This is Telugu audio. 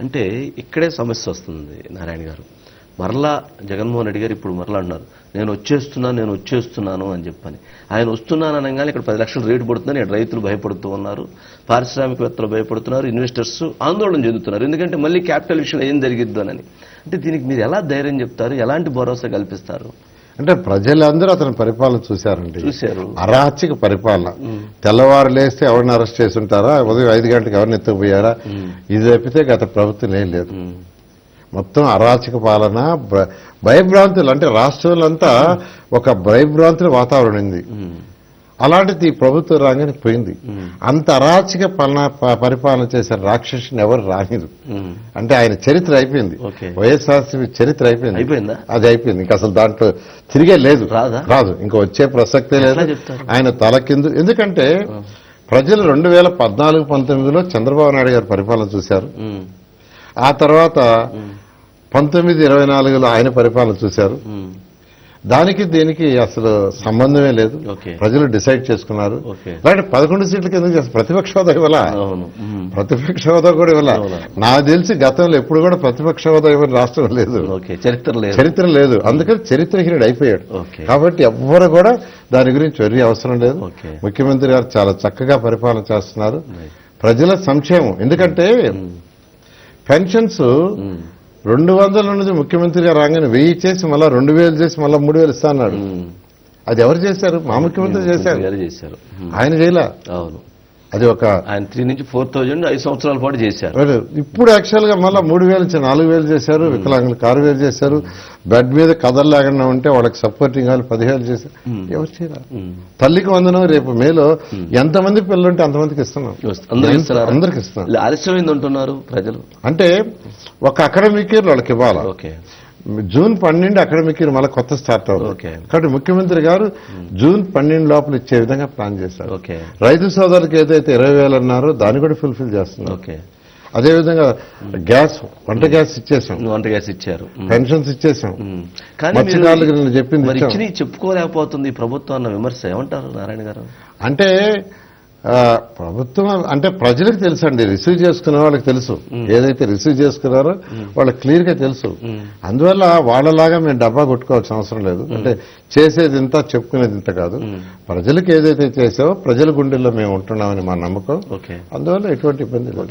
అంటే ఇక్కడే సమస్య వస్తుంది నారాయణ గారు. మరలా జగన్మోహన్ రెడ్డి గారు ఇప్పుడు మరలా అన్నారు నేను వచ్చేస్తున్నాను నేను వచ్చేస్తున్నాను అని చెప్పని. ఆయన వస్తున్నాను అనగానే ఇక్కడ పది లక్షలు రేటు పడుతుందని రైతులు భయపడుతూ ఉన్నారు పారిశ్రామికవేత్తలు భయపడుతున్నారు ఇన్వెస్టర్స్ ఆందోళన చెందుతున్నారు. ఎందుకంటే మళ్ళీ క్యాపిటల్ విషయంలో ఏం జరిగిద్దు అని. అంటే దీనికి మీరు ఎలా ధైర్యం చెప్తారు? ఎలాంటి భరోసా కల్పిస్తారు? అంటే ప్రజలందరూ అతని పరిపాలన చూశారండి. చూశారు. అరాచక పరిపాలన. తెల్లవారు లేస్తే ఎవరిని అరెస్ట్ చేసి ఉంటారా ఉదయం ఐదు గంటలకు ఎవరిని ఎత్తుకుపోయారా ఇది తప్పితే గత ప్రభుత్వం ఏం లేదు. మొత్తం అరాచక పాలన భయభ్రాంతులు. అంటే రాష్ట్రంలంతా ఒక భయభ్రాంతుల వాతావరణం ఉంది. అలాంటిది ప్రభుత్వం రాగానే పోయింది. అంత అరాచక పాలన పరిపాలన చేసిన రాక్షసుని ఎవరు రానిరు. అంటే ఆయన చరిత్ర అయిపోయింది. వైఎస్ఆర్సీపీ చరిత్ర అయిపోయింది. అయిపోయిందా? అది అయిపోయింది. ఇంకా అసలు దాంట్లో తిరిగే లేదు. రాదా? ఇంకా వచ్చే ప్రసక్తే లేదు? ఆయన తల కింద ఎందుకంటే ప్రజలు రెండు వేల పద్నాలుగు పంతొమ్మిదిలో చంద్రబాబు నాయుడు గారి పరిపాలన చూశారు. ఆ తర్వాత పంతొమ్మిది ఇరవై నాలుగులో ఆయన పరిపాలన చూశారు. దానికి దీనికి అసలు సంబంధమే లేదు. ప్రజలు డిసైడ్ చేసుకున్నారు. అలాంటి పదకొండు సీట్లకి ఎందుకు చేస్తారు? ప్రతిపక్ష హోదా ఇవ్వాలా? ప్రతిపక్ష హోదా కూడా ఇవ్వాలా. నాకు తెలిసి గతంలో ఎప్పుడు కూడా ప్రతిపక్ష హోదా ఇవ్వని రాష్ట్రం లేదు. చరిత్ర లేదు. చరిత్ర లేదు. అందుకని చరిత్రహీనుడు అయిపోయాడు. కాబట్టి ఎవ్వరు కూడా దాని గురించి వెర్రి అవసరం లేదు. ముఖ్యమంత్రి గారు చాలా చక్కగా పరిపాలన చేస్తున్నారు. ప్రజల సంక్షేమం. ఎందుకంటే పెన్షన్స్ రెండు వందల నుంచి ముఖ్యమంత్రి గారు రాగానే వెయ్యి చేసి మళ్ళా రెండు వేలు చేసి మళ్ళా మూడు వేలు ఇస్తా అన్నాడు. అది ఎవరు చేశారు? మా ముఖ్యమంత్రి చేశారు. ఆయన చేయలే? అవును. అది ఒక ఆయన త్రీ నుంచి ఫోర్ థౌజండ్ ఐదు సంవత్సరాల పాటు చేశారు. ఇప్పుడు యాక్చువల్గా మళ్ళీ మూడు వేలు నుంచి నాలుగు వేలు చేశారు వికలాంగులకు ఆరు వేలు చేశారు. బెడ్ మీద కథలు లేకుండా ఉంటే వాళ్ళకి సపోర్టింగ్ వాళ్ళు పదివేలు చేశారు. ఎవరు ఉమ్. తల్లికి వందనం రేపు మేలో ఎంతమంది పిల్లలు ఉంటే అంతమందికి ఇస్తున్నాం. అందరికి ఇస్తున్నాం. ఆలస్యమైంది అంటున్నారు ప్రజలు. అంటే ఒక అకాడమిక్ ఇయర్ వాళ్ళకి ఇవ్వాలి? ఓకే. జూన్ పన్నెండు అకాడమిక్ ఇయర్ మళ్ళీ కొత్త స్టార్ట్ అవుతుంది. కాబట్టి ముఖ్యమంత్రి గారు జూన్ పన్నెండు లోపల ఇచ్చే విధంగా ప్లాన్ చేశారు. రైతు సోదరులకు ఏదైతే ఇరవై వేలు అన్నారో దాన్ని కూడా ఫుల్ఫిల్ చేస్తున్నారు. ఓకే. అదేవిధంగా గ్యాస్ వంట గ్యాస్ ఇచ్చేసాం వంట గ్యాస్ ఇచ్చారు. పెన్షన్స్ ఇచ్చేసాం. కానీ మత్స్యకారులకు చెప్పింది చెప్పుకోలేకపోతుంది ప్రభుత్వం అన్న విమర్శ ఏమంటారు నారాయణ గారు? అంటే ప్రభుత్వం అంటే ప్రజలకు తెలుసు అండి రిసీవ్ చేసుకునే వాళ్ళకి తెలుసు. ఏదైతే రిసీవ్ చేసుకున్నారో వాళ్ళకి క్లియర్గా తెలుసు అందువల్ల వాళ్ళలాగా మేము డబ్బా కొట్టుకోవాల్సిన అవసరం లేదు. అంటే చేసేది ఇంత చెప్పుకునేది ఇంత కాదు ప్రజలకు ఏదైతే చేసావో ప్రజల గుండెల్లో మేము ఉంటున్నామని మా నమ్మకం. అందువల్ల ఎటువంటి ఇబ్బంది లేదు.